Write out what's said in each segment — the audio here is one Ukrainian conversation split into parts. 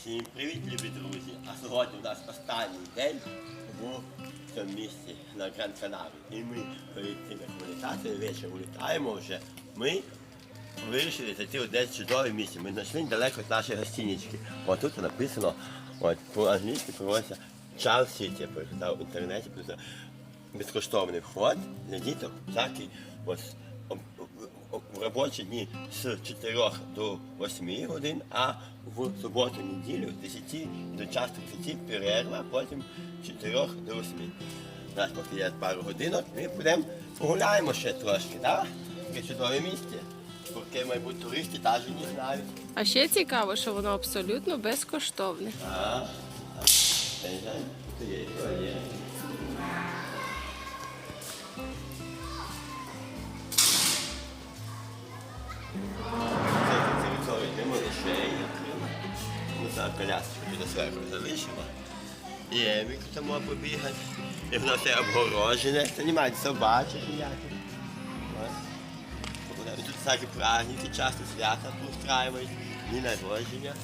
Всім привіт, любі друзі! А сьогодні у нас останній день у цьому місці на Гранд Канарі. І ми перед тим, як вилітати, ввечері улітаємо вже. Ми вирішили зайти у десь чудове місце. Ми знайшли недалеко від нашої гостинички. От тут написано, от по-англійськи проводиться. Я переглядав в інтернеті, безкоштовний вход для діток, всякий ось в робочі дні з 4 до 8 годин, а в суботу неділю з 10 до часу 30 перерва, потім з 4 до 8. Зараз поки є пару годинок, ми будемо погуляємо ще трошки, так? Таке чудове місце. Поки, мабуть, туристи навіть не знають. А ще цікаво, що воно абсолютно безкоштовне. А, я колясочку до зверху залишимо. І Емік тут може побігати. І воно все обгорожене, це немає собачок ніяких. Ось. Тут всякі праздники, часто свята устраюють, дні народження.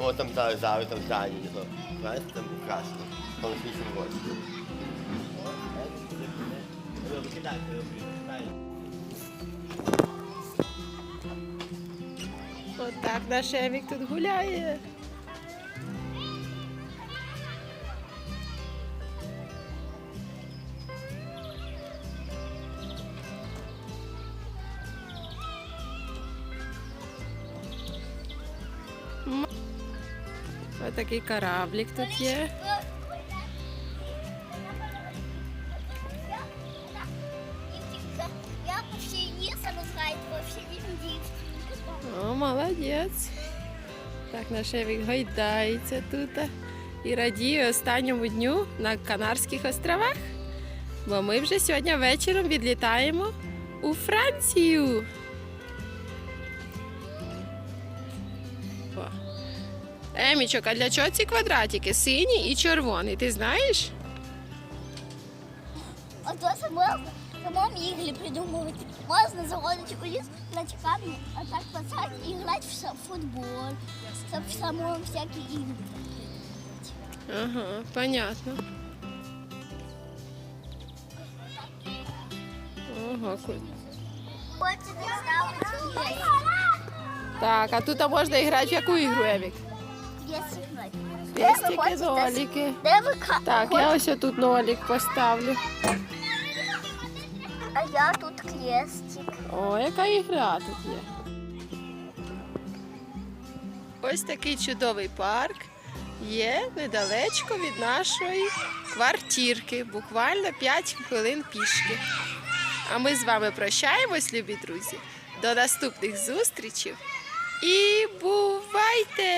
О, там зараз, зараз там здані його. Знаєте, там украшено. Там свічу році. Отак наш Емік тут гуляє. М. Отакий кораблік тут є. Я не знаю, вообще. О, молодець. Так, наш Евік гойдається тут і радіє останньому дню на Канарських островах. Бо ми вже сьогодні вечором відлітаємо у Францію. Емічок, а для чого ці квадратики? Синій і червоний, ти знаєш? А то саме самому ігри придумувати. Можна заходити у ліс плачками, а так писати і грати в футбол. Це в самому всякі ігри. Ага, понятно. Ого, ку- Так, а тут можна грати в яку ігру, Евік? Пестики, ка- Так, я ось тут нолик поставлю. А я тут крестик. О, яка ігра тут є. Ось такий чудовий парк є недалечко від нашої квартирки. Буквально 5 хвилин пішки. А ми з вами прощаємось, любі друзі. До наступних зустрічей. І бувайте!